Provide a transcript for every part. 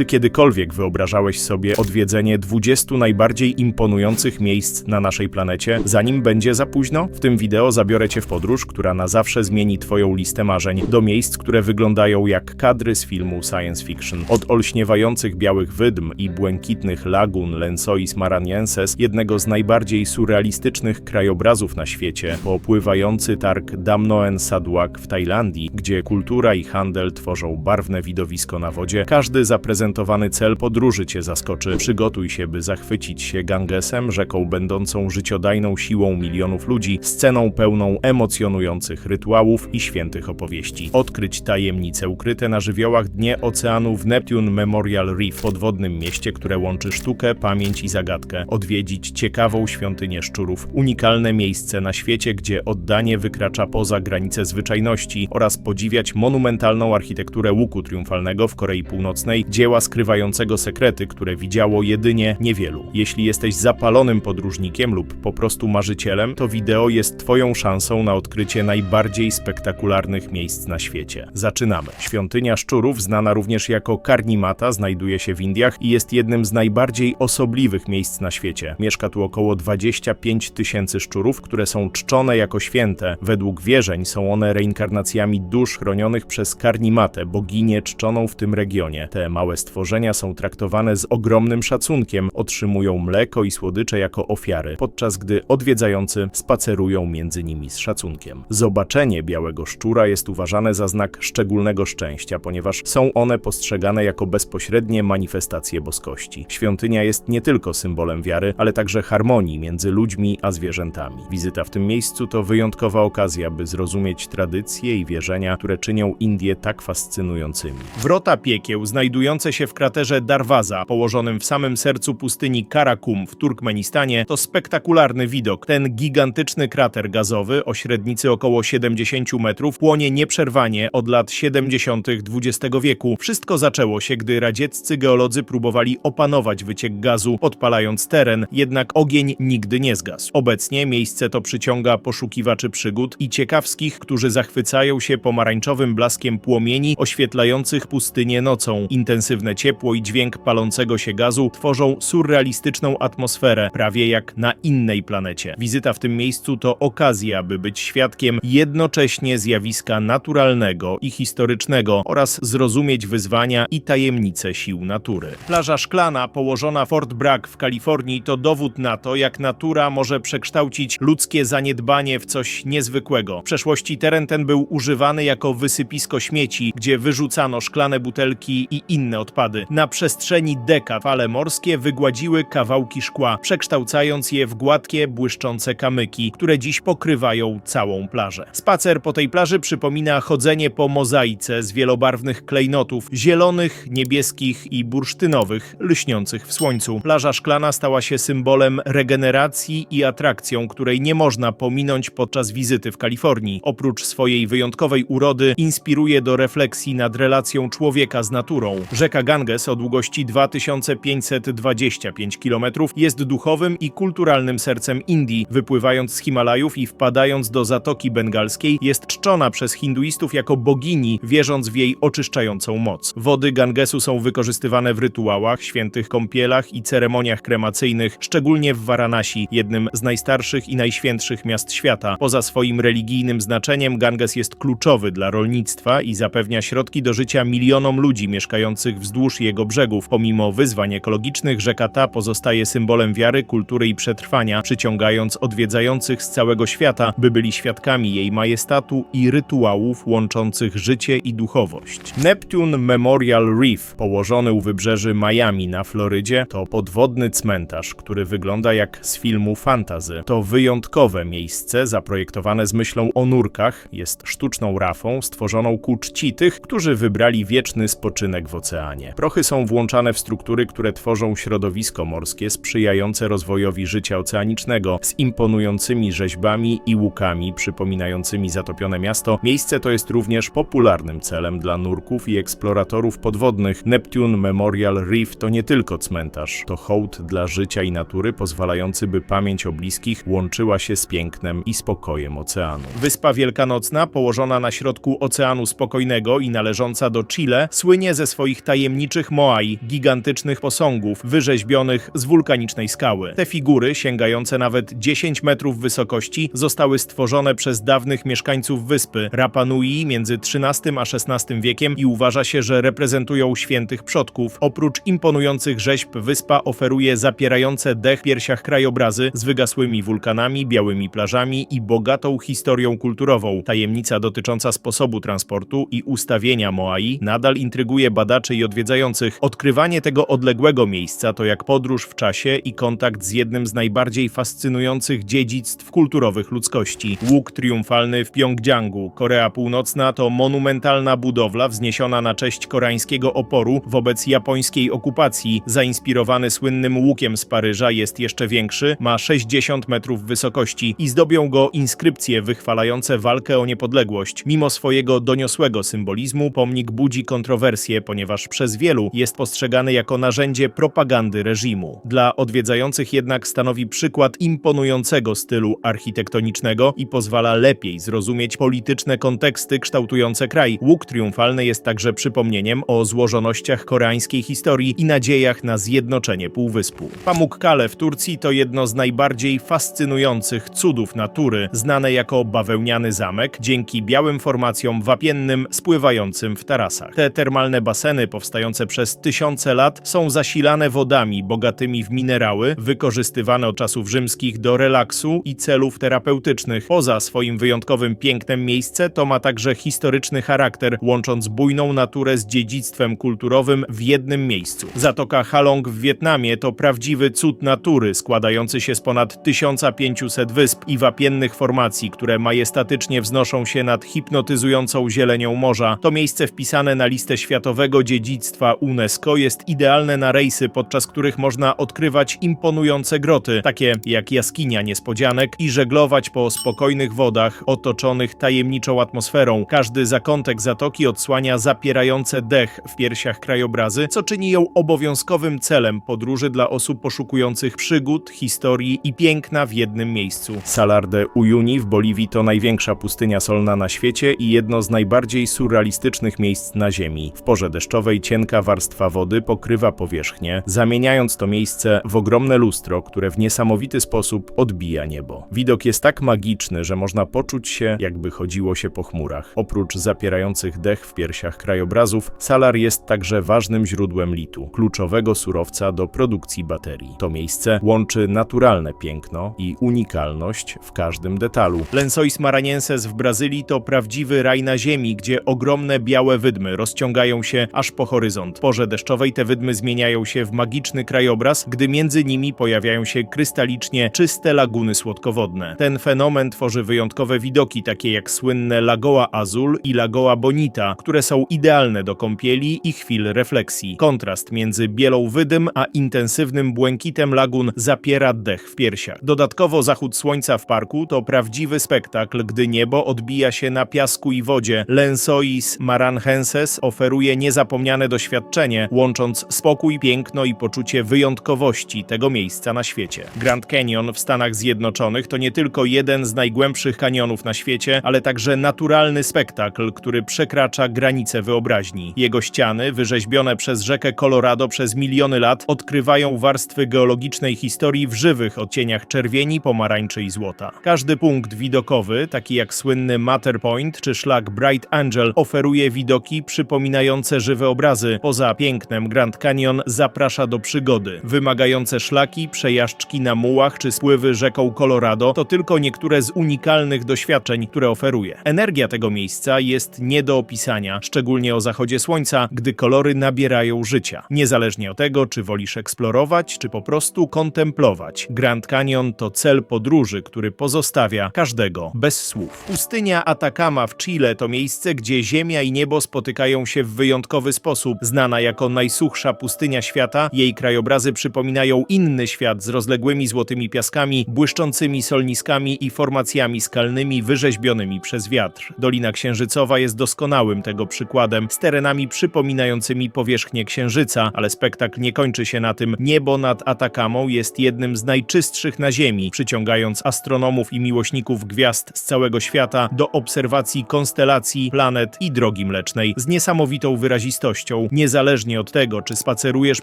Czy kiedykolwiek wyobrażałeś sobie odwiedzenie 20 najbardziej imponujących miejsc na naszej planecie, zanim będzie za późno? W tym wideo zabiorę cię w podróż, która na zawsze zmieni twoją listę marzeń do miejsc, które wyglądają jak kadry z filmu science fiction. Od olśniewających białych wydm i błękitnych lagun Lensois Maranienses, jednego z najbardziej surrealistycznych krajobrazów na świecie, po pływający targ Damnoen Saduak w Tajlandii, gdzie kultura i handel tworzą barwne widowisko na wodzie, każdy zaprezentowany cel podróży cię zaskoczy. Przygotuj się, by zachwycić się Gangesem, rzeką będącą życiodajną siłą milionów ludzi, sceną pełną emocjonujących rytuałów i świętych opowieści. Odkryć tajemnice ukryte na żywiołach dnie oceanu w Neptune Memorial Reef, podwodnym mieście, które łączy sztukę, pamięć i zagadkę. Odwiedzić ciekawą świątynię szczurów, unikalne miejsce na świecie, gdzie oddanie wykracza poza granice zwyczajności oraz podziwiać monumentalną architekturę łuku triumfalnego w Korei Północnej, dzieła skrywającego sekrety, które widziało jedynie niewielu. Jeśli jesteś zapalonym podróżnikiem lub po prostu marzycielem, to wideo jest Twoją szansą na odkrycie najbardziej spektakularnych miejsc na świecie. Zaczynamy. Świątynia szczurów, znana również jako Karnimata, znajduje się w Indiach i jest jednym z najbardziej osobliwych miejsc na świecie. Mieszka tu około 25 tysięcy szczurów, które są czczone jako święte. Według wierzeń są one reinkarnacjami dusz chronionych przez Karnimatę, boginię czczoną w tym regionie. Te małe stworzenia są traktowane z ogromnym szacunkiem, otrzymują mleko i słodycze jako ofiary, podczas gdy odwiedzający spacerują między nimi z szacunkiem. Zobaczenie białego szczura jest uważane za znak szczególnego szczęścia, ponieważ są one postrzegane jako bezpośrednie manifestacje boskości. Świątynia jest nie tylko symbolem wiary, ale także harmonii między ludźmi a zwierzętami. Wizyta w tym miejscu to wyjątkowa okazja, by zrozumieć tradycje i wierzenia, które czynią Indie tak fascynującymi. Wrota piekieł, znajdujące się w kraterze Darwaza, położonym w samym sercu pustyni Karakum w Turkmenistanie, to spektakularny widok. Ten gigantyczny krater gazowy o średnicy około 70 metrów płonie nieprzerwanie od lat 70. XX wieku. Wszystko zaczęło się, gdy radzieccy geolodzy próbowali opanować wyciek gazu, podpalając teren, jednak ogień nigdy nie zgasł. Obecnie miejsce to przyciąga poszukiwaczy przygód i ciekawskich, którzy zachwycają się pomarańczowym blaskiem płomieni oświetlających pustynię nocą. Intensywne ciepło i dźwięk palącego się gazu tworzą surrealistyczną atmosferę, prawie jak na innej planecie. Wizyta w tym miejscu to okazja, by być świadkiem jednocześnie zjawiska naturalnego i historycznego oraz zrozumieć wyzwania i tajemnice sił natury. Plaża szklana położona w Fort Bragg w Kalifornii to dowód na to, jak natura może przekształcić ludzkie zaniedbanie w coś niezwykłego. W przeszłości teren ten był używany jako wysypisko śmieci, gdzie wyrzucano szklane butelki i inne odpady. Na przestrzeni dekad fale morskie wygładziły kawałki szkła, przekształcając je w gładkie, błyszczące kamyki, które dziś pokrywają całą plażę. Spacer po tej plaży przypomina chodzenie po mozaice z wielobarwnych klejnotów, zielonych, niebieskich i bursztynowych, lśniących w słońcu. Plaża szklana stała się symbolem regeneracji i atrakcją, której nie można pominąć podczas wizyty w Kalifornii. Oprócz swojej wyjątkowej urody inspiruje do refleksji nad relacją człowieka z naturą. Rzeka Ganges o długości 2525 km jest duchowym i kulturalnym sercem Indii. Wypływając z Himalajów i wpadając do Zatoki Bengalskiej, jest czczona przez hinduistów jako bogini, wierząc w jej oczyszczającą moc. Wody Gangesu są wykorzystywane w rytuałach, świętych kąpielach i ceremoniach kremacyjnych, szczególnie w Varanasi, jednym z najstarszych i najświętszych miast świata. Poza swoim religijnym znaczeniem, Ganges jest kluczowy dla rolnictwa i zapewnia środki do życia milionom ludzi mieszkających wzdłuż jego brzegów. Pomimo wyzwań ekologicznych, rzeka ta pozostaje symbolem wiary, kultury i przetrwania, przyciągając odwiedzających z całego świata, by byli świadkami jej majestatu i rytuałów łączących życie i duchowość. Neptune Memorial Reef, położony u wybrzeży Miami na Florydzie, to podwodny cmentarz, który wygląda jak z filmu fantazy. To wyjątkowe miejsce zaprojektowane z myślą o nurkach, jest sztuczną rafą stworzoną ku czci tych, którzy wybrali wieczny spoczynek w oceanie. Prochy są włączane w struktury, które tworzą środowisko morskie sprzyjające rozwojowi życia oceanicznego z imponującymi rzeźbami i łukami przypominającymi zatopione miasto. Miejsce to jest również popularnym celem dla nurków i eksploratorów podwodnych. Neptune Memorial Reef to nie tylko cmentarz, to hołd dla życia i natury pozwalający, by pamięć o bliskich łączyła się z pięknem i spokojem oceanu. Wyspa Wielkanocna, położona na środku Oceanu Spokojnego i należąca do Chile, słynie ze swoich tajemnic tajemniczych moai, gigantycznych posągów wyrzeźbionych z wulkanicznej skały. Te figury, sięgające nawet 10 metrów wysokości, zostały stworzone przez dawnych mieszkańców wyspy Rapa Nui między XIII a XVI wiekiem i uważa się, że reprezentują świętych przodków. Oprócz imponujących rzeźb wyspa oferuje zapierające dech w piersiach krajobrazy z wygasłymi wulkanami, białymi plażami i bogatą historią kulturową. Tajemnica dotycząca sposobu transportu i ustawienia Moai nadal intryguje badaczy i odwiedzających. Odkrywanie tego odległego miejsca to jak podróż w czasie i kontakt z jednym z najbardziej fascynujących dziedzictw kulturowych ludzkości. Łuk triumfalny w Pjongjangu, Korea Północna to monumentalna budowla wzniesiona na cześć koreańskiego oporu wobec japońskiej okupacji. Zainspirowany słynnym łukiem z Paryża jest jeszcze większy, ma 60 metrów wysokości i zdobią go inskrypcje wychwalające walkę o niepodległość. Mimo swojego doniosłego symbolizmu pomnik budzi kontrowersje, ponieważ przez wielu jest postrzegany jako narzędzie propagandy reżimu. Dla odwiedzających jednak stanowi przykład imponującego stylu architektonicznego i pozwala lepiej zrozumieć polityczne konteksty kształtujące kraj. Łuk triumfalny jest także przypomnieniem o złożonościach koreańskiej historii i nadziejach na zjednoczenie półwyspu. Pamukkale w Turcji to jedno z najbardziej fascynujących cudów natury, znane jako bawełniany zamek, dzięki białym formacjom wapiennym spływającym w tarasach. Te termalne baseny powstające przez tysiące lat są zasilane wodami bogatymi w minerały, wykorzystywane od czasów rzymskich do relaksu i celów terapeutycznych. Poza swoim wyjątkowym pięknem miejsce to ma także historyczny charakter, łącząc bujną naturę z dziedzictwem kulturowym w jednym miejscu. Zatoka Halong w Wietnamie to prawdziwy cud natury, składający się z ponad 1500 wysp i wapiennych formacji, które majestatycznie wznoszą się nad hipnotyzującą zielenią morza. To miejsce wpisane na listę światowego dziedzictwa UNESCO jest idealne na rejsy, podczas których można odkrywać imponujące groty, takie jak jaskinia niespodzianek i żeglować po spokojnych wodach otoczonych tajemniczą atmosferą. Każdy zakątek zatoki odsłania zapierające dech w piersiach krajobrazy, co czyni ją obowiązkowym celem podróży dla osób poszukujących przygód, historii i piękna w jednym miejscu. Salar de Uyuni w Boliwii to największa pustynia solna na świecie i jedno z najbardziej surrealistycznych miejsc na Ziemi. W porze deszczowej cienka warstwa wody pokrywa powierzchnię, zamieniając to miejsce w ogromne lustro, które w niesamowity sposób odbija niebo. Widok jest tak magiczny, że można poczuć się, jakby chodziło się po chmurach. Oprócz zapierających dech w piersiach krajobrazów, salar jest także ważnym źródłem litu, kluczowego surowca do produkcji baterii. To miejsce łączy naturalne piękno i unikalność w każdym detalu. Lensois Maranhenses w Brazylii to prawdziwy raj na ziemi, gdzie ogromne białe wydmy rozciągają się aż po horyzont. W porze deszczowej te wydmy zmieniają się w magiczny krajobraz, gdy między nimi pojawiają się krystalicznie czyste laguny słodkowodne. Ten fenomen tworzy wyjątkowe widoki, takie jak słynne Lagoa Azul i Lagoa Bonita, które są idealne do kąpieli i chwil refleksji. Kontrast między bielą wydym a intensywnym błękitem lagun zapiera dech w piersiach. Dodatkowo zachód słońca w parku to prawdziwy spektakl, gdy niebo odbija się na piasku i wodzie. Lensois Maranhenses oferuje niezapomniane doświadczenie, łącząc spokój, piękno i poczucie wyjątkowości tego miejsca na świecie. Grand Canyon w Stanach Zjednoczonych to nie tylko jeden z najgłębszych kanionów na świecie, ale także naturalny spektakl, który przekracza granice wyobraźni. Jego ściany, wyrzeźbione przez rzekę Colorado przez miliony lat, odkrywają warstwy geologicznej historii w żywych odcieniach czerwieni, pomarańczy i złota. Każdy punkt widokowy, taki jak słynny Matter Point czy szlak Bright Angel, oferuje widoki przypominające żywe obrazy. Poza pięknem Grand Canyon zaprasza do przygody. Wymagające szlaki, przejażdżki na mułach czy spływy rzeką Colorado to tylko niektóre z unikalnych doświadczeń, które oferuje. Energia tego miejsca jest nie do opisania, szczególnie o zachodzie słońca, gdy kolory nabierają życia. Niezależnie od tego, czy wolisz eksplorować, czy po prostu kontemplować. Grand Canyon to cel podróży, który pozostawia każdego bez słów. Pustynia Atacama w Chile to miejsce, gdzie ziemia i niebo spotykają się w wyjątkowy sposób. Znana jako najsuchsza pustynia świata, jej krajobrazy przypominają inny świat z rozległymi złotymi piaskami, błyszczącymi solniskami i formacjami skalnymi wyrzeźbionymi przez wiatr. Dolina Księżycowa jest doskonałym tego przykładem, z terenami przypominającymi powierzchnię Księżyca, ale spektakl nie kończy się na tym. Niebo nad Atakamą jest jednym z najczystszych na Ziemi, przyciągając astronomów i miłośników gwiazd z całego świata do obserwacji konstelacji, planet i drogi mlecznej z niesamowitą wyrazistością. Niezależnie od tego, czy spacerujesz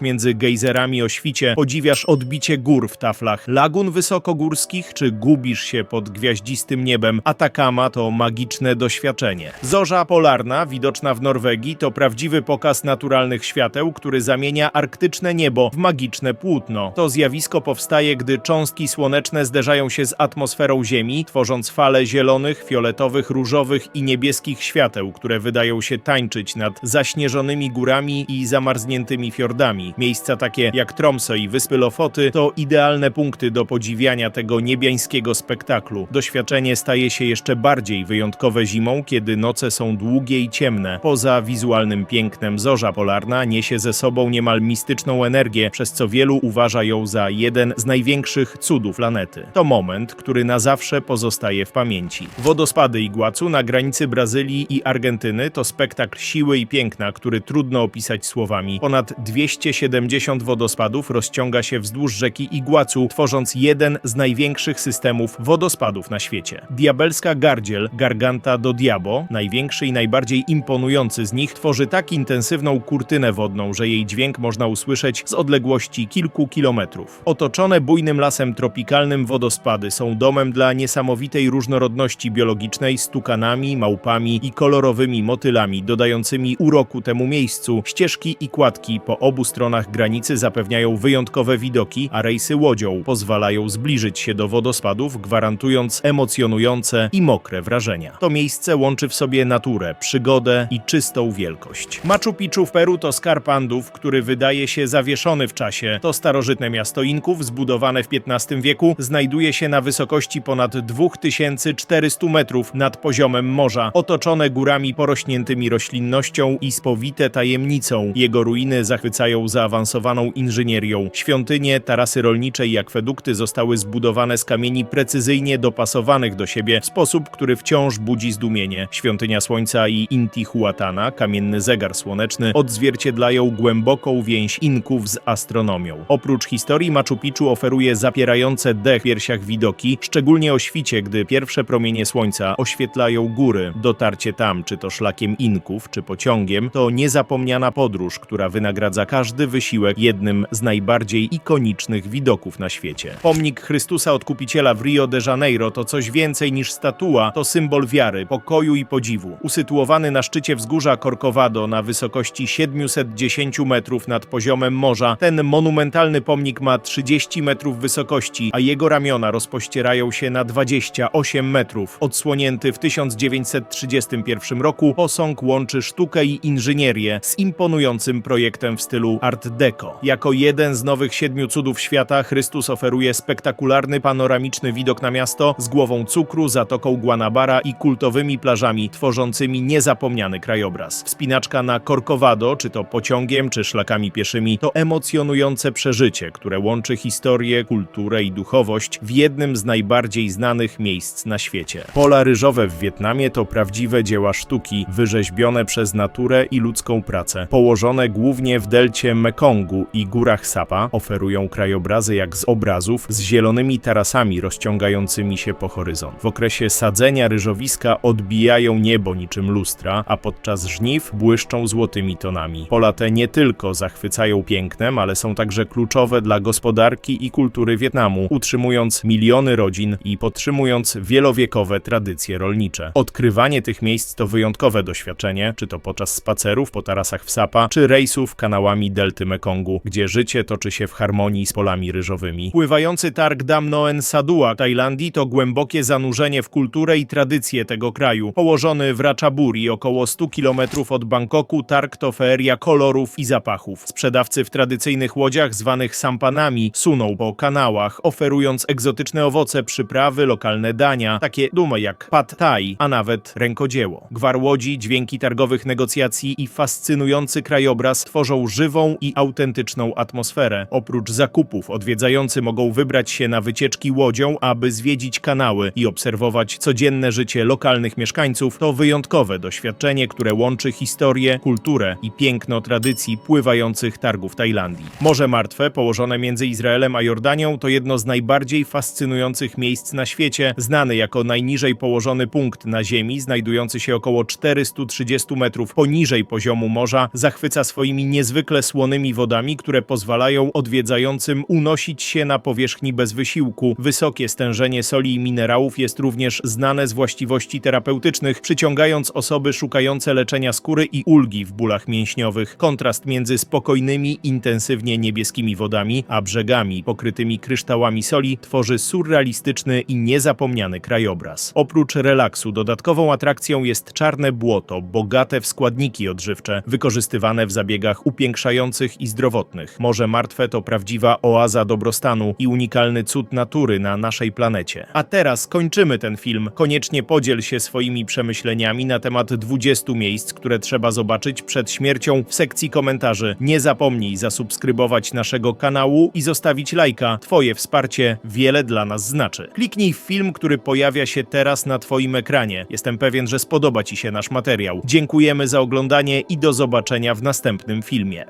między gejzerami o świcie, podziwiasz odbicie gór w taflach lagun wysokogórskich, czy gubisz się pod gwiaździstym niebem, Atakama to magiczne doświadczenie. Zorza polarna, widoczna w Norwegii, to prawdziwy pokaz naturalnych świateł, który zamienia arktyczne niebo w magiczne płótno. To zjawisko powstaje, gdy cząstki słoneczne zderzają się z atmosferą Ziemi, tworząc fale zielonych, fioletowych, różowych i niebieskich świateł, które wydają się tańczyć nad zaśnieżonymi górami i zamarzniętymi fiordami. Miejsca takie jak Tromsø i Wyspy Lofoty to idealne punkty do podziwiania tego niebiańskiego spektaklu. Doświadczenie staje się jeszcze bardziej wyjątkowe zimą, kiedy noce są długie i ciemne. Poza wizualnym pięknem zorza polarna niesie ze sobą niemal mistyczną energię, przez co wielu uważa ją za jeden z największych cudów planety. To moment, który na zawsze pozostaje w pamięci. Wodospady Iguacu na granicy Brazylii i Argentyny to spektakl siły i piękna, który trudno opisać słowami. Ponad 270 wodospadów rozciąga się wzdłuż rzeki Iguacu, tworząc jeden z największych systemów wodospadów na świecie. Diabelska gardziel Garganta do Diabo, największy i najbardziej imponujący z nich, tworzy tak intensywną kurtynę wodną, że jej dźwięk można usłyszeć z odległości kilku kilometrów. Otoczone bujnym lasem tropikalnym wodospady są domem dla niesamowitej różnorodności biologicznej z tukanami, małpami i kolorowymi motylami, dodającymi uroku temu miejscu. Ścieżki i kładki po obu stronach granicy zapewniają wyjątkowe widoki, a rejsy łodzią pozwalają zbliżyć się do wodospadów, gwarantując emocjonujące i mokre wrażenia. To miejsce łączy w sobie naturę, przygodę i czystą wielkość. Machu Picchu w Peru to skarb Andów, który wydaje się zawieszony w czasie. To starożytne miasto Inków, zbudowane w XV wieku, znajduje się na wysokości ponad 2400 metrów nad poziomem morza, otoczone górami porośniętymi roślinnością i spowite tajemnicą. Jego ruiny zachwycają zaawansowaną inżynierią. Świątynie, tarasy rolnicze i akwedukty zostały zbudowane z kamieni precyzyjnie dopasowanych do siebie w sposób, który wciąż budzi zdumienie. Świątynia Słońca i Intihuatana, kamienny zegar słoneczny, odzwierciedlają głęboką więź Inków z astronomią. Oprócz historii Machu Picchu oferuje zapierające dech w piersiach widoki, szczególnie o świcie, gdy pierwsze promienie słońca oświetlają góry. Dotarcie tam, czy to szlakiem Inków, czy pociągiem, to niezapomniana podróż, która wynagradza każdy wysiłek jednym z najbardziej ikonicznych widoków na świecie. Pomnik Chrystusa Odkupiciela w Rio de Janeiro to coś więcej niż statua, to symbol wiary, pokoju i podziwu. Usytuowany na szczycie wzgórza Corcovado na wysokości 710 metrów nad poziomem morza, ten monumentalny pomnik ma 30 metrów wysokości, a jego ramiona rozpościerają się na 28 metrów. Odsłonięty w 1931 roku, posąg łączy sztukę i inżynierię z imponującym projektem w stylu Art Deco. Jako jeden z nowych siedmiu cudów świata, Chrystus oferuje spektakularny panoramiczny widok na miasto z głową cukru, zatoką Guanabara i kultowymi plażami, tworzącymi niezapomniany krajobraz. Wspinaczka na Corcovado, czy to pociągiem, czy szlakami pieszymi, to emocjonujące przeżycie, które łączy historię, kulturę i duchowość w jednym z najbardziej znanych miejsc na świecie. Pola ryżowe w Wietnamie to prawdziwe dzieła sztuki, wyrzeźbione przez naturę i ludzką pracę. Położone głównie w delcie Mekongu i górach Sapa, oferują krajobrazy jak z obrazów, z zielonymi tarasami rozciągającymi się po horyzont. W okresie sadzenia ryżowiska odbijają niebo niczym lustra, a podczas żniw błyszczą złotymi tonami. Pola te nie tylko zachwycają pięknem, ale są także kluczowe dla gospodarki i kultury Wietnamu, utrzymując miliony rodzin i podtrzymując wielowiekowe tradycje rolnicze. Odkrywanie tych miejsc to wyjątkowe doświadczenie, czy to podczas spacerów po tarasach w Sapa, czy rejsów kanałami delty Mekongu, gdzie życie toczy się w harmonii z polami ryżowymi. Pływający targ Dam Noen Sadua Tajlandii to głębokie zanurzenie w kulturę i tradycje tego kraju. Położony w Ratchaburi, około 100 km od Bangkoku, targ to feeria kolorów i zapachów. Sprzedawcy w tradycyjnych łodziach zwanych sampanami suną po kanałach, oferując egzotyczne owoce, przyprawy, lokalne dania, takie dumy jak pad thai, a nawet rękodzieło. Gwar łodzi, dźwięki targowych negocjacji i fascynujący krajobraz tworzą żywą i autentyczną atmosferę. Oprócz zakupów odwiedzający mogą wybrać się na wycieczki łodzią, aby zwiedzić kanały i obserwować codzienne życie lokalnych mieszkańców. To wyjątkowe doświadczenie, które łączy historię, kulturę i piękno tradycji pływających targów Tajlandii. Morze Martwe, położone między Izraelem a Jordanią, to jedno z najbardziej fascynujących miejsc na świecie, znany jako najniżej położony punkt na Ziemi, znajdujący się około 430 metrów poniżej poziomu morza zachwyca swoimi niezwykle słonymi wodami, które pozwalają odwiedzającym unosić się na powierzchni bez wysiłku. Wysokie stężenie soli i minerałów jest również znane z właściwości terapeutycznych, przyciągając osoby szukające leczenia skóry i ulgi w bólach mięśniowych. Kontrast między spokojnymi, intensywnie niebieskimi wodami, a brzegami pokrytymi kryształami soli tworzy surrealistyczny i niezapomniany krajobraz. Oprócz relaksu, dodatkową atrakcją jest czarne błoto, bogate w składniki odżywcze, wykorzystywane w zabiegach upiększających i zdrowotnych. Morze Martwe to prawdziwa oaza dobrostanu i unikalny cud natury na naszej planecie. A teraz kończymy ten film. Koniecznie podziel się swoimi przemyśleniami na temat 20 miejsc, które trzeba zobaczyć przed śmiercią w sekcji komentarzy. Nie zapomnij zasubskrybować naszego kanału i zostawić lajka. Twoje wsparcie wiele dla nas znaczy. Kliknij w film, który pojawia się teraz na Twoim ekranie. Jestem pewien, że spodoba Ci się nasz materiał. Dziękujemy za oglądanie i do zobaczenia w następnym filmie.